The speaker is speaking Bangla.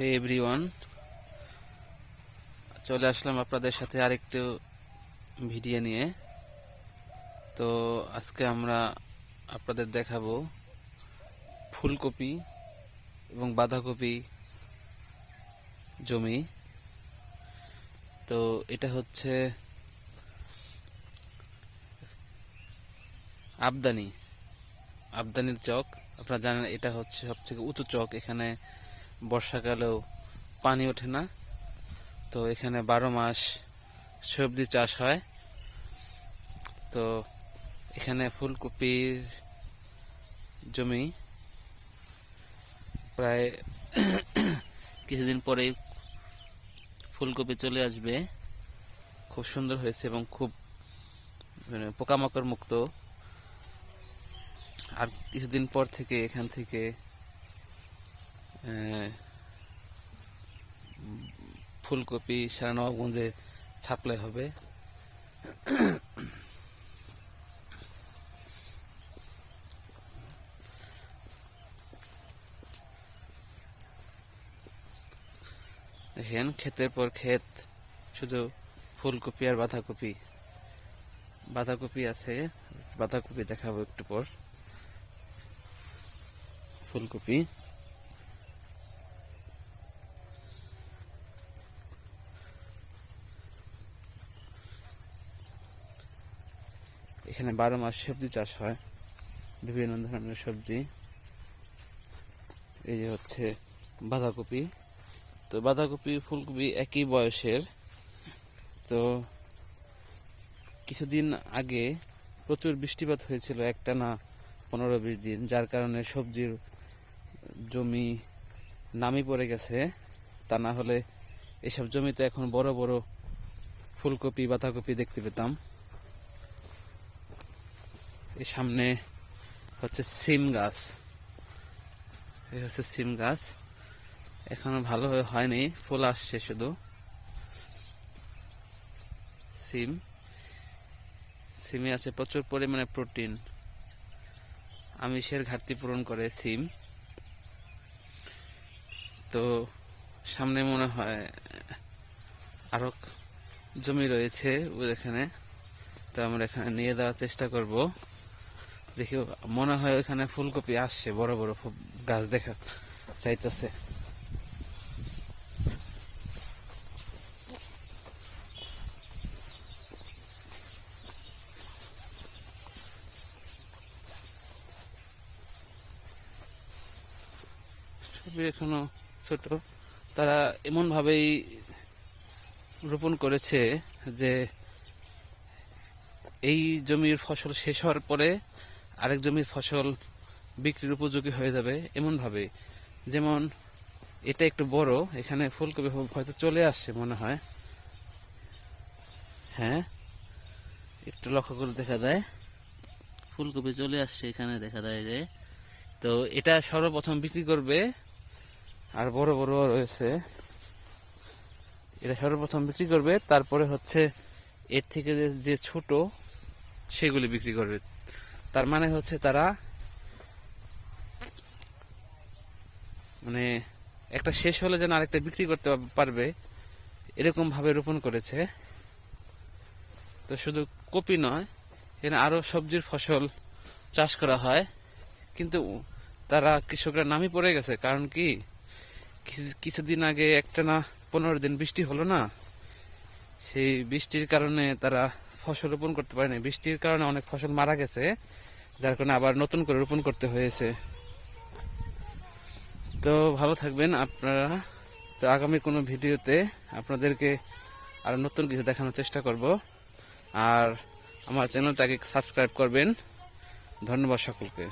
হে এভরিওয়ান চলে আসলাম আপনাদের সাথে আরেকটু ভিডিও নিয়ে। তো আজকে আমরা আপনাদের দেখাবো ফুলকপি এবং বাঁধাকপি জমি। তো এটা হচ্ছে আবদানি। আবদানির চক। আপনারা জানেন এটা হচ্ছে সবথেকে উঁচু চক। এখানে বর্ষাকালেও পানি ওঠে না। তো এখানে বারো মাস সবজি চাষ হয়। তো এখানে ফুলকপির জমি প্রায় কিছুদিন পরেই ফুলকপি চলে আসবে। খুব সুন্দর হয়েছে এবং খুব মানে পোকামাকড় মুক্ত। আর কিছুদিন পর থেকে এখান থেকে ফুলকপি সারা নবাবগঞ্জে সাপ্লাই হবে। দেখেন ক্ষেতের পর ক্ষেত, শুধু ফুলকপি আর বাঁধাকপি। বাঁধাকপি আছে, বাঁধাকপি দেখাবো একটু পর। ফুলকপি। এখানে বারো মাস সবজি চাষ হয়। বিভিন্ন ধরনের সবজি। এই যে হচ্ছে বাঁধাকপি। তো বাঁধাকপি, ফুলকপি একই বয়সের। তো কিছুদিন আগে প্রচুর বৃষ্টিপাত হয়েছিল একটা না পনেরো বিশ দিন, যার কারণে সবজির জমি নামি পড়ে গেছে। তা না হলে এসব জমিতে এখন বড় বড় ফুলকপি, বাঁধাকপি দেখতে পেতাম। এই সামনে হচ্ছে সিম গাছ। এই হচ্ছে সিম গাছ। এখনও ভালোভাবে হয়নি, ফুল আসছে শুধু। সিম। সিমে আছে প্রচুর পরিমাণে প্রোটিন। আমিষের ঘাটতি পূরণ করে সিম। তো সামনে মনে হয় আরও জমি রয়েছে এখানে। তো আমরা এখানে নিয়ে দেওয়ার চেষ্টা করব। দেখি, মনে হয় ওখানে ফুলকপি আসছে, বড় বড় গাছ দেখা চাইতেছে এখনও ছোট। তারা এমন ভাবেই রোপণ করেছে যে এই জমির ফসল শেষ হওয়ার পরে আরেক জমির ফসল বিক্রির উপযোগী হয়ে যাবে এমনভাবে। যেমন, এটা একটু বড়, এখানে ফুলকপি হয়তো চলে আসছে মনে হয়। হ্যাঁ একটু লক্ষ্য করে দেখা যায়। ফুলকপি চলে আসছে এখানে, দেখা যায় যে। তো এটা সর্বপ্রথম বিক্রি করবে, আর বড় বড় রয়েছে। এটা সর্বপ্রথম বিক্রি করবে, তারপরে হচ্ছে এর থেকে যে- যে ছোট, সেগুলি বিক্রি করবে। তার মানে হচ্ছে তারা মানে একটা শেষ হলে যেন আরেকটা বিক্রি করতে পারবে, এরকম ভাবে রোপণ করেছে। তো শুধু কপি নয়, এখানে আরও সবজির ফসল চাষ করা হয়। কিন্তু তারা কৃষকরা নামি পড়ে গেছে, কারণ কি? কিছু- কিছুদিন আগে একটা না পনেরো দিন বৃষ্টি হলো না? সেই বৃষ্টির কারণে তারা ফসল রোপণ করতে পারেনি। বৃষ্টির কারণে অনেক ফসল মারা গেছে, যার কারণে আবার নতুন করে রোপণ করতে হয়েছে। তো ভালো থাকবেন আপনারা। তো আগামী কোনো ভিডিওতে আপনাদেরকে আরও নতুন কিছু দেখানোর চেষ্টা করব। আর আমার চ্যানেলটাকে সাবস্ক্রাইব করবেন। ধন্যবাদ সকলকে।